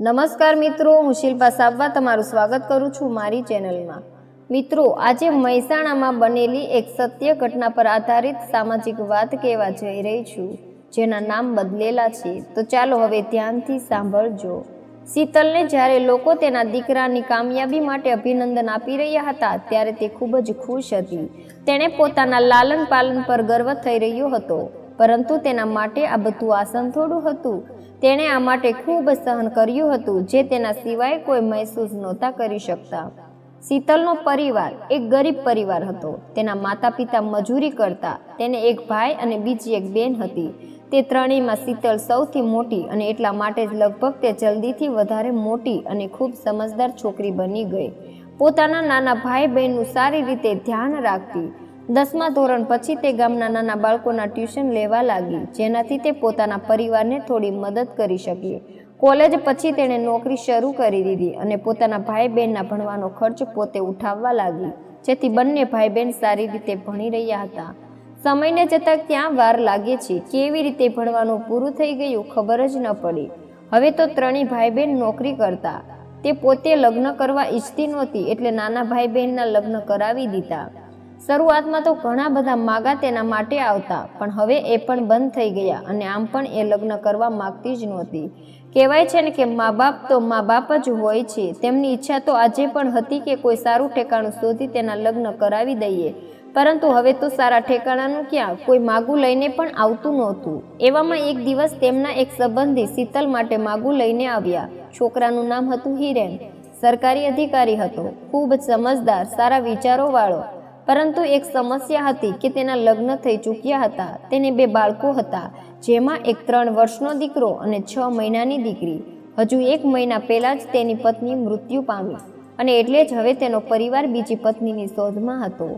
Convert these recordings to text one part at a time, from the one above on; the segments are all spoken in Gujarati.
નમસ્કાર મિત્રો, હું શિલ્પા સાબવા તમારું સ્વાગત કરું છું મારી ચેનલમાં. મિત્રો, આજે મહેસાણામાં બનેલી એક સત્ય ઘટના પર આધારિત સામાજિક વાત કહેવા જઈ રહી છું, જેના નામ બદલેલા છે. તો ચાલો હવે ધ્યાનથી સાંભળજો. શીતલને જ્યારે લોકો તેના દીકરાની કામયાબી માટે અભિનંદન આપી રહ્યા હતા, ત્યારે તે ખૂબ જ ખુશ હતી. તેણે પોતાના લાલન પાલન પર ગર્વ થઈ રહ્યો હતો. પરંતુ તેના માટે આ બધું આસન થોડું હતું. તેણે આ માટે ખૂબ સહન કર્યું હતું, જે તેના સિવાય કોઈ મહેસૂસ નહોતા કરી શકતા. શીતલનો પરિવાર એક ગરીબ પરિવાર હતો. તેના માતા પિતા મજૂરી કરતા. તેને એક ભાઈ અને બીજી એક બેન હતી. તે ત્રણેયમાં શીતલ સૌથી મોટી અને એટલા માટે જ લગભગ તે જલ્દીથી વધારે મોટી અને ખૂબ સમજદાર છોકરી બની ગઈ. પોતાના નાના ભાઈ બહેનનું સારી રીતે ધ્યાન રાખતી. દસમા ધોરણ પછી તે ગામના નાના બાળકોના ટ્યુશન લેવા લાગી, જેનાથી તે પોતાના પરિવારને થોડી મદદ કરી શકી. કોલેજ પછી તેણે નોકરી શરૂ કરી દીધી અને પોતાના ભાઈ બહેનના ભણવાનો ખર્ચ પોતે ઉઠાવવા લાગી, જેથી બંને ભાઈ બહેન સારી રીતે ભણી રહ્યા હતા. સમયને જતાં ક્યાં વાર લાગે છે, કેવી રીતે ભણવાનું પૂરું થઈ ગયું ખબર જ ન પડી. હવે તો ત્રણેય ભાઈ બહેન નોકરી કરતા. તે પોતે લગ્ન કરવા ઈચ્છતી નહોતી એટલે નાના ભાઈ બહેનના લગ્ન કરાવી દીધા. શરૂઆતમાં તો ઘણા બધા માગા તેના માટે આવતા, પણ હવે એ પણ બંધ થઈ ગયા અને આમ પણ એ લગ્ન કરવા માગતી જ નહોતી. કહેવાય છે ને કે મા બાપ તો મા બાપ જ હોય છે. તેમની ઈચ્છા તો આજે પણ હતી કે કોઈ સારું ઠેકાણું શોધી તેના લગ્ન કરાવી દઈએ. પરંતુ હવે તો સારા ઠેકાણાનું ક્યાં? કોઈ માગું લઈને પણ આવતું નહોતું. એવામાં એક દિવસ તેમના એક સંબંધી શીતલ માટે માગું લઈને આવ્યા. છોકરાનું નામ હતું હિરેન. સરકારી અધિકારી હતો. ખૂબ સમજદાર, સારા વિચારોવાળો. પરંતુ એક સમસ્યા હતી કે તેના લગ્ન થઈ ચૂક્યા હતા. તેને બે બાળકો હતા, જેમાં એક ત્રણ વર્ષનો દીકરો અને છ મહિનાની દીકરી. હજુ એક મહિના પહેલાં જ તેની પત્ની મૃત્યુ પામી અને એટલે જ હવે તેનો પરિવાર બીજી પત્નીની શોધમાં હતો.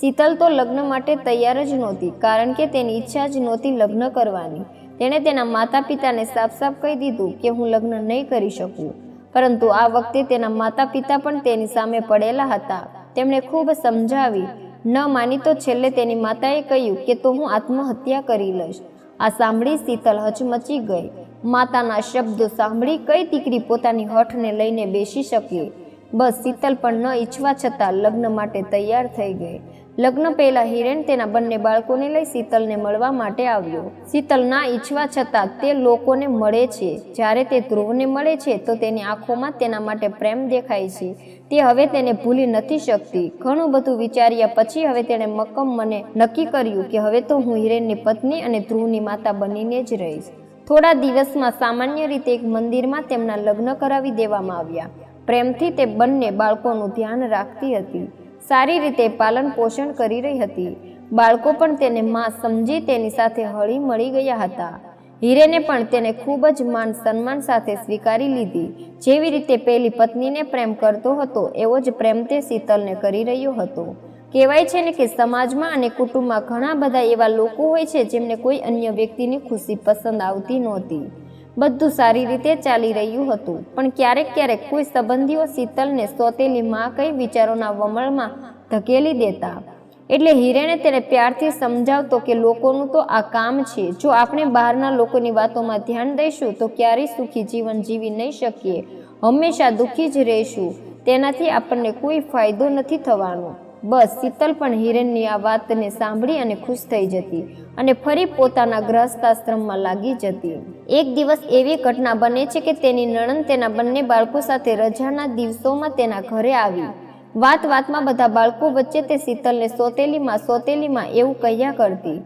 શીતલ તો લગ્ન માટે તૈયાર જ નહોતી, કારણ કે તેની ઈચ્છા જ નહોતી લગ્ન કરવાની. તેણે તેના માતા પિતાને સાફ સાફ કહી દીધું કે હું લગ્ન નહીં કરી શકું. પરંતુ આ વખતે તેના માતા પિતા પણ તેની સામે પડેલા હતા. તેમણે ખૂબ સમજાવી. ન માની તો છેલ્લે તેની માતાએ કહ્યું કે તો હું આત્મહત્યા કરી લઈશ. આ સાંભળી શીતલ હચમચી ગઈ. માતાના શબ્દો સાંભળી કઈ દીકરી પોતાની હઠને લઈને બેસી શકી? બસ શીતલ પણ ન ઈચ્છવા છતાં લગ્ન માટે તૈયાર થઈ ગઈ. લગ્ન પહેલા હિરેન તેના બંને બાળકોને લઈ શીતલને મળવા માટે આવ્યો. શીતલ ના ઈચ્છવા છતાં તે લોકોને મળે છે. જ્યારે તે ધ્રુવને મળે છે, તો તેની આંખોમાં તેના માટે પ્રેમ દેખાય છે. તે હવે તેને ભૂલી નથી શકતી. ઘણું બધું વિચાર્યા પછી હવે તેણે મક્કમ મને નક્કી કર્યું કે હવે તો હું હિરેનની પત્ની અને ધ્રુવની માતા બનીને જ રહીશ. થોડા દિવસમાં સામાન્ય રીતે એક મંદિરમાં તેમના લગ્ન કરાવી દેવામાં આવ્યા. પ્રેમથી તે બંને બાળકોનું ધ્યાન રાખતી હતી. સારી રીતે પાલન પોષણ કરી રહી હતી. બાળકો પણ તેને માં સમજી તેની સાથે હળી મળી ગયા હતા. હીરેને પણ તેને ખૂબ જ માન સન્માન સાથે સ્વીકારી લીધી. જેવી રીતે પેલી પત્નીને પ્રેમ કરતો હતો, એવો જ પ્રેમ તે શીતલને કરી રહ્યો હતો. કહેવાય છે ને કે સમાજમાં અને કુટુંબમાં ઘણા બધા એવા લોકો હોય છે જેમને કોઈ અન્ય વ્યક્તિની ખુશી પસંદ આવતી નહોતી. બધું સારી રીતે ચાલી રહ્યું હતું. પણ ક્યારેક ક્યારેક કોઈ સંબંધીઓ શીતલને સોતેલી માં કઈ વિચારોના વમળમાં ધકેલી દેતા. એટલે હિરેને તેને પ્યારથી સમજાવતો કે લોકોનું તો આ કામ છે. જો આપણે બહારના લોકોની વાતોમાં ધ્યાન દઈશું, તો ક્યારેય સુખી જીવન જીવી નહીં શકીએ. હંમેશા દુઃખી જ રહીશું. તેનાથી આપણને કોઈ ફાયદો નથી થવાનો. બસ, શીતલ પણ હિરેનની આ વાતને સાંભળી અને ખુશ થઈ જતી અને ફરી પોતાના ગ્રહસ્થાશ્રમમાં લાગી જતી. એક દિવસ એવી ઘટના બને છે કે તેની નણંદ તેના બંને બાળકો સાથે રજાના દિવસોમાં તેના ઘરે આવી. વાત વાતમાં બધા બાળકો વચ્ચે તે શીતલને સોતેલીમાં સોતેલીમાં એવું કહ્યા કરતી.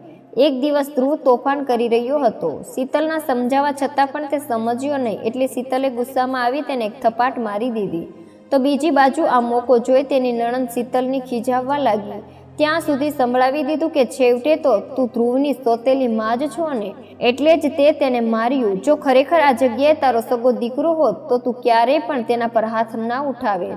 એક દિવસ ધ્રુવ તોફાન કરી રહ્યો હતો. શીતલના સમજાવવા છતાં પણ તે સમજ્યો નહીં, એટલે શીતલે ગુસ્સામાં આવી તેને એક થપાટ મારી દીધી. તો બીજી બાજુ આ મોકો જોઈ તેની નણંદ શીતલની ખીજાવવા લાગી. ત્યાં સુધી સંભળાવી દીધું કે છેવટે તો તું ધ્રુવની સોતેલી માં જ છો ને, એટલે જ તે તેને માર્યું. જો ખરેખર આ જગ્યાએ તારો સગો દીકરો હોત, તો તું ક્યારેય પણ તેના પર હાથ ના ઉઠાવે.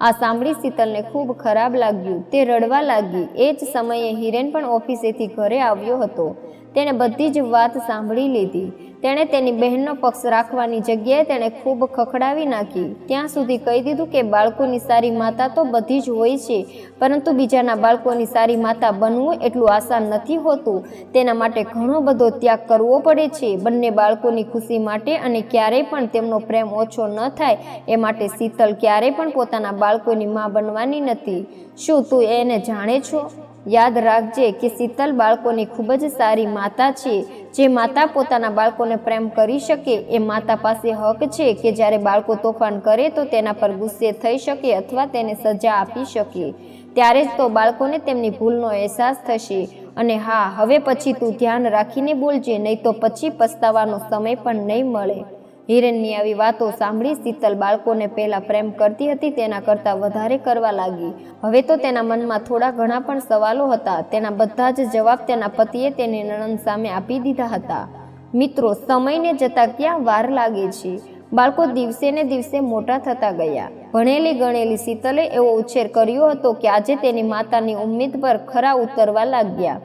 આ સાંભળી શીતલને ખૂબ ખરાબ લાગ્યું. તે રડવા લાગી. એ જ સમયે હિરેન પણ ઓફિસેથી ઘરે આવ્યો હતો. તેણે બધી જ વાત સાંભળી લીધી. તેણે તેની બહેનનો પક્ષ રાખવાની જગ્યાએ તેણે ખૂબ ખખડાવી નાખી. ત્યાં સુધી કહી દીધું કે બાળકોની સારી માતા તો બધી જ હોય છે, પરંતુ બીજાના બાળકોની સારી માતા બનવું એટલું આસાન નથી હોતું. તેના માટે ઘણો બધો ત્યાગ કરવો પડે છે. બંને બાળકોની ખુશી માટે અને ક્યારેય પણ તેમનો પ્રેમ ઓછો ન થાય, એ માટે શીતલ ક્યારેય પણ પોતાના બાળકોની મા બનવાની નથી. શું તું એને જાણે છો? યાદ રાખજે કે શીતલ બાળકોની ખૂબ જ સારી માતા છે. જે માતા પોતાના બાળકોને પ્રેમ કરી શકે, એ માતા પાસે હક છે કે જ્યારે બાળકો તોફાન કરે તો તેના પર ગુસ્સે થઈ શકે અથવા તેને સજા આપી શકે. ત્યારે જ તો બાળકોને તેમની ભૂલનો અહેસાસ થશે. અને હા, હવે પછી તું ધ્યાન રાખીને બોલજે, નહીં તો પછી પસ્તાવાનો સમય પણ નહીં મળે. હિરેનની આવી વાતો સાંભળી શીતલ બાળકોને પહેલાં પ્રેમ કરતી હતી, તેના કરતાં વધારે કરવા લાગી. હવે તો તેના મનમાં થોડા ઘણા પણ સવાલો હતા. તેના બધા જ જવાબ તેના પતિએ તેની નણંદ સામે આપી દીધા હતા. મિત્રો, સમયને જતાં ક્યાં વાર લાગે છે? બાળકો દિવસે ને દિવસે મોટા થતા ગયા. ભણેલી ગણેલી શીતલે એવો ઉછેર કર્યો હતો કે આજે તેની માતાની ઉમ્મીદ પર ખરા ઉતરવા લાગ્યા.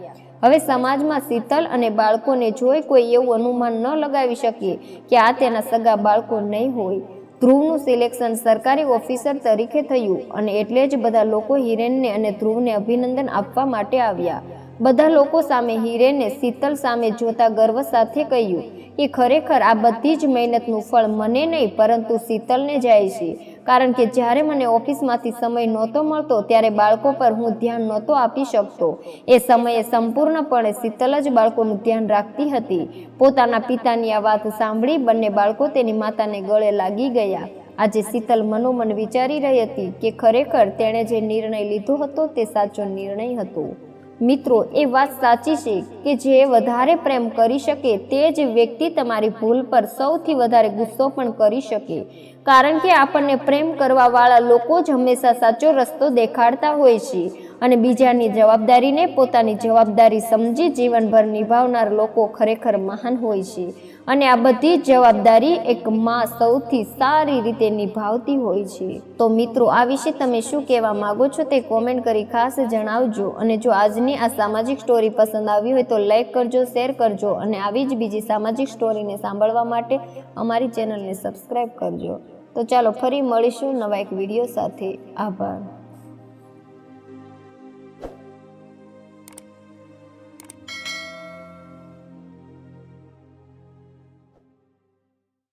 હવે સમાજમાં શીતલ અને બાળકોને જોઈ કોઈ એવું અનુમાન ન લગાવી શકીએ કે આ તેના સગા બાળકો નહીં હોય. ધ્રુવનું સિલેક્શન સરકારી ઓફિસર તરીકે થયું અને એટલે જ બધા લોકો હિરેનને અને ધ્રુવને અભિનંદન આપવા માટે આવ્યા. બધા લોકો સામે હિરેને શીતલ સામે જોતા ગર્વ સાથે કહ્યું કે ખરેખર આ બધી જ મહેનતનું ફળ મને નહીં, પરંતુ શીતલને જાય છે. કારણ કે જ્યારે મને ઓફિસમાંથી સમય નહોતો મળતો, ત્યારે બાળકો પર હું ધ્યાન નહોતો આપી શકતો. એ સમયે સંપૂર્ણપણે શીતલ જ બાળકોનું ધ્યાન રાખતી હતી. પોતાના પિતાની આ વાત સાંભળી બંને બાળકો તેની માતાને ગળે લાગી ગયા. આજે શીતલ મનોમન વિચારી રહી હતી કે ખરેખર તેણે જે નિર્ણય લીધો હતો તે સાચો નિર્ણય હતો. મિત્રો, એ વાત સાચી છે કે જે વધારે પ્રેમ કરી શકે તે જ વ્યક્તિ તમારી ભૂલ પર સૌથી વધારે ગુસ્સો પણ કરી શકે. કારણ કે આપણને પ્રેમ કરવાવાળા લોકો જ હંમેશા સાચો રસ્તો દેખાડતા હોય છે. અને બીજાની જવાબદારીને પોતાની જવાબદારી સમજી જીવનભર નિભાવનાર લોકો ખરેખર મહાન હોય છે. અને આ બધી જવાબદારી એક માં સૌથી સારી રીતે નિભાવતી હોય છે. તો મિત્રો, આ વિશે તમે શું કહેવા માંગો છો તે કોમેન્ટ કરી ખાસ જણાવજો. અને જો આજની આ સામાજિક સ્ટોરી પસંદ આવી હોય તો લાઈક કરજો, શેર કરજો અને આવી જ બીજી સામાજિક સ્ટોરીને સાંભળવા માટે અમારી ચેનલને સબસ્ક્રાઈબ કરજો. તો ચાલો ફરી મળીશું નવા એક વીડિયો સાથે. આભાર.